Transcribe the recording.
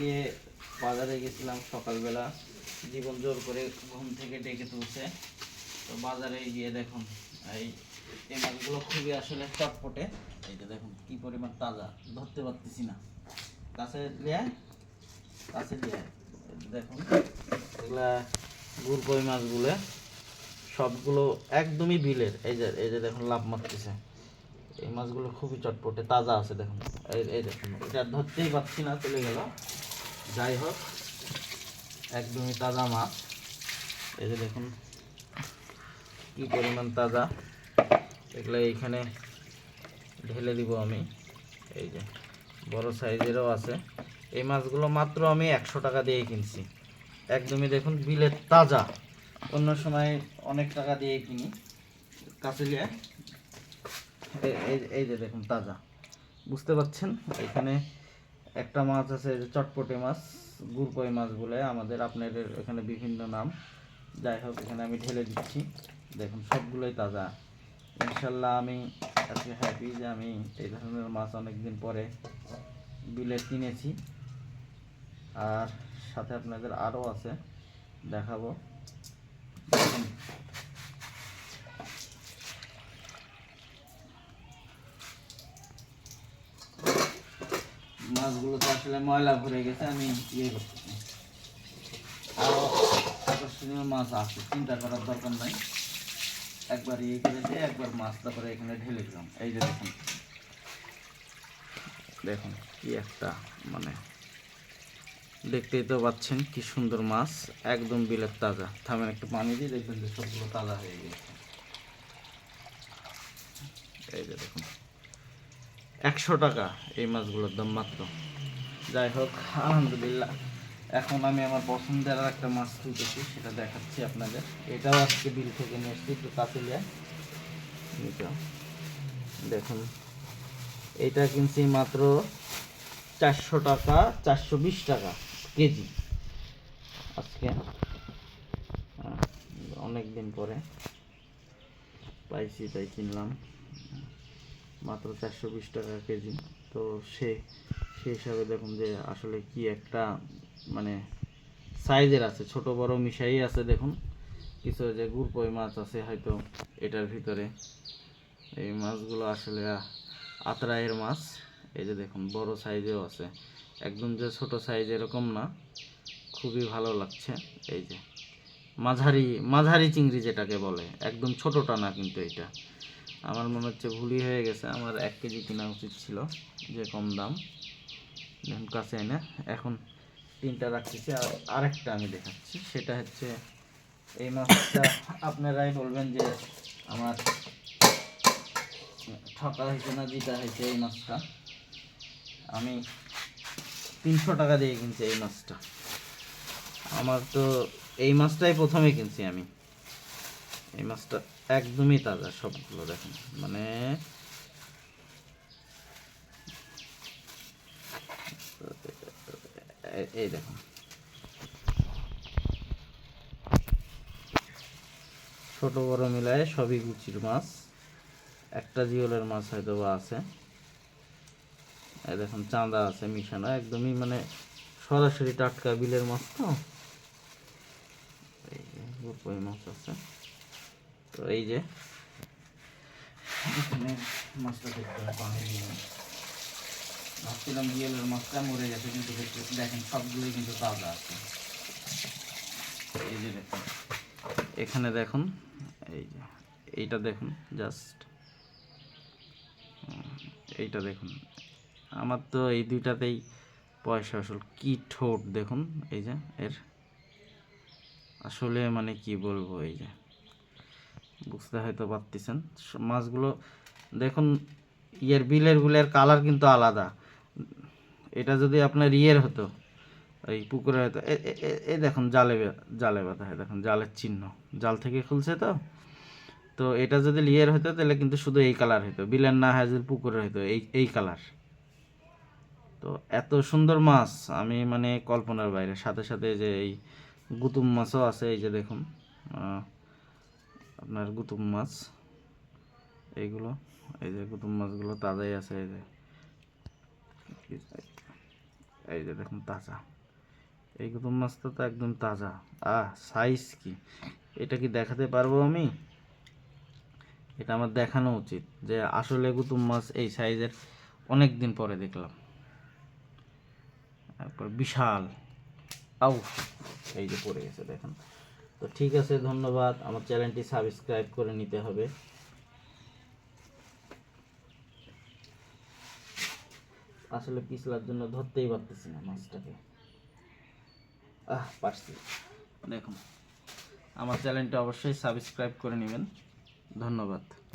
আজকে বাজারে গেছিলাম সকালবেলা। জীবন জোর করে ঘুম থেকে ডেকে তুলছে। তো বাজারে গিয়ে দেখুন, এই এই মাছগুলো খুবই আসলে চটপটে। এই যে দেখুন, কি পরিমাণ তাজা, ধরতে পারতেছি না। কাছে লিয়ে কাছে লিয়ে দেখুন, এগুলা গুড় মাছগুলো, সবগুলো একদমই বিলের। এই যে এই যে দেখুন লাভ মারতেছে। এই মাছগুলো খুবই চটপটে, তাজা আছে দেখুন। এই এই দেখুন, এটা ধরতেই পারছি না, চলে গেল। যাই হোক, একদমই তাজা মাছ। এই যে দেখুন, কি পরিমাণ তাজা। এগুলো এইখানে ঢেলে দিব আমি। এই যে, বড় সাইজেরও আছে। এই মাছগুলো মাত্র আমি একশো টাকা দিয়ে কিনছি। একদমই দেখুন, বিলের তাজা। অন্য সময় অনেক টাকা দিয়ে কিনি। কাছে এই যে দেখুন, তাজা। বুঝতে পারছেন? এখানে একটা মাছ আছে চটপটে মাছ, গুড়কই মাছ বলে আমাদের আপনাদের এখানে বিভিন্ন নাম। যাই হোক, এখানে আমি ঢেলে দিচ্ছি। দেখুন, সবগুলোই তাজা। ইনশাল্লাহ আমি আজকে হ্যাপি যে আমি এই ধরনের মাছ অনেকদিন পরে বিলে কিনেছি। আর সাথে আপনাদের আরও আছে, দেখাবো দেখুন মাছগুলো তো আসলে ময়লা ভরে গেছে, আমি ইয়ে করতেছি। আরও আকর্ষণীয় মাছ আছে, চিন্তা করার দরকার নাই। একবার ইয়ে করে দিয়ে একবার মাছ তারপরে এখানে ঢেলে দিলাম। এই যে দেখুন। দেখুন কি একটা মানে দেখতেই তো পাচ্ছেন কি সুন্দর মাছ, একদম বিলের তাজা। থামেন একটু পানি দিয়ে দেখবেন যে সবগুলো তাজা হয়ে গেছে। এই যে দেখুন। একশো টাকা এই মাছগুলোর দাম মাত্র। যাই হোক, আলহামদুলিল্লাহ। এখন আমি আমার পছন্দের আর একটা মাছ তুলতেছি সেটা দেখাচ্ছি আপনাদের। এটাও আজকে বিল থেকে নিয়ে এসেছি, একটু কাতিলিয়া দেখুন, এটা কিনছি মাত্র চারশো টাকা, চারশো বিশ টাকা কেজি। আজকে অনেক দিন পরে পাইছি, তাই কিনলাম। মাত্র চারশো বিশ টাকা কেজি। তো সে সেই হিসাবে দেখুন যে আসলে কি একটা মানে সাইজের আছে, ছোট বড় মিশাই আছে দেখুন। কিছু যে গুড়পই মাছ আছে হয়তো এটার ভিতরে। এই মাছগুলো আসলে আতরায়ের মাছ। এই যে দেখুন, বড় সাইজেও আছে। একদম যে ছোট সাইজ এরকম না, খুবই ভালো লাগছে। এই যে মাঝারি মাঝারি চিংড়ি যেটাকে বলে, একদম ছোটটা না কিন্তু এটা। আমার মনে হচ্ছে ভুলই হয়ে গেছে। আমার এক কেজি কেনা উচিত ছিল, যে কম দাম। দেখুন কাছে এনে এখন তিনটা রাখতেছি। আর আরেকটা আমি দেখাচ্ছি। সেটা হচ্ছে এই মাছটা আপনারাই বলবেন যে আমার ঠকা হয়েছে না জিতা হয়েছে এই মাছটা। আমি তিনশো টাকা দিয়ে কিনছি এই মাছটা। আমার তো এই মাছটাই প্রথমে কিনছি আমি। এই মাছটা একদমই তাজা সবগুলো দেখুন। মানে এই দেখুন। ছোট, বড় মিলায় সবই গুচির মাছ। একটা জিওলের মাছ হয়তো বা আছে দেখুন, চাঁদা আছে, মিশানো। একদমই মানে সরাসরি টাটকা বিলের মাছ তো। মাছ আছে। তো এই যে। এখানে দেখতে ভাবছিলাম জিওলের মাছটা মরে গেছে কিন্তু দেখেন সবগুলোই কিন্তু তাজা আছে। এই যে দেখুন। এখানে দেখুন এই যে এইটা দেখুন জাস্ট এইটা দেখুন। আমার তো এই দুইটাতেই পয়সা আসল। কি ঠোঁট দেখুন এই যে এর। আসলে মানে কি বলব এই যে। বুঝতে হয়তো পারতেছেন মাছগুলো দেখুন, ইয়ের বিলের গুলের কালার কিন্তু আলাদা। এটা যদি আপনার ইয়ের হতো, এই পুকুরে হয়তো, এ- দেখুন জালে জালে বাঁধা হয়, দেখুন জালের চিহ্ন। জাল থেকে খুলছে তো। তো এটা যদি লিয়ের হতো, তাহলে কিন্তু শুধু এই কালার হতো বিলের না হয় যদি পুকুরে হতো এই এই কালার তো এত সুন্দর মাছ, আমি মানে কল্পনার বাইরে। সাথে সাথে যে এই গুতুম মাছও আছে, এই যে দেখুন আপনার গুতুম মাছ, এইগুলো, এই যে গুতুম মাছগুলো তাজাই আছে, এই যে। এই যে দেখুন তাজা। এই গুতুম মাছটা তো একদম তাজা। আহ সাইজ কি? এটা কি দেখাতে পারব আমি? এটা আমার দেখানো উচিত যে আসলে গুতুম মাছ এই সাইজের অনেক দিন পরে দেখলাম। তারপর বিশাল। আউ এই যে পড়ে গেছে, দেখেন। তো ঠিক আছে, ধন্যবাদ। আমার চ্যানেলটি সাবস্ক্রাইব করে নিতে হবে। আসলে পিছলার জন্য ধরতেই পারতেছি না মাছটাকে। আহ, পারছি। দেখুন, আমার চ্যানেলটা অবশ্যই সাবস্ক্রাইব করে নেবেন। ধন্যবাদ।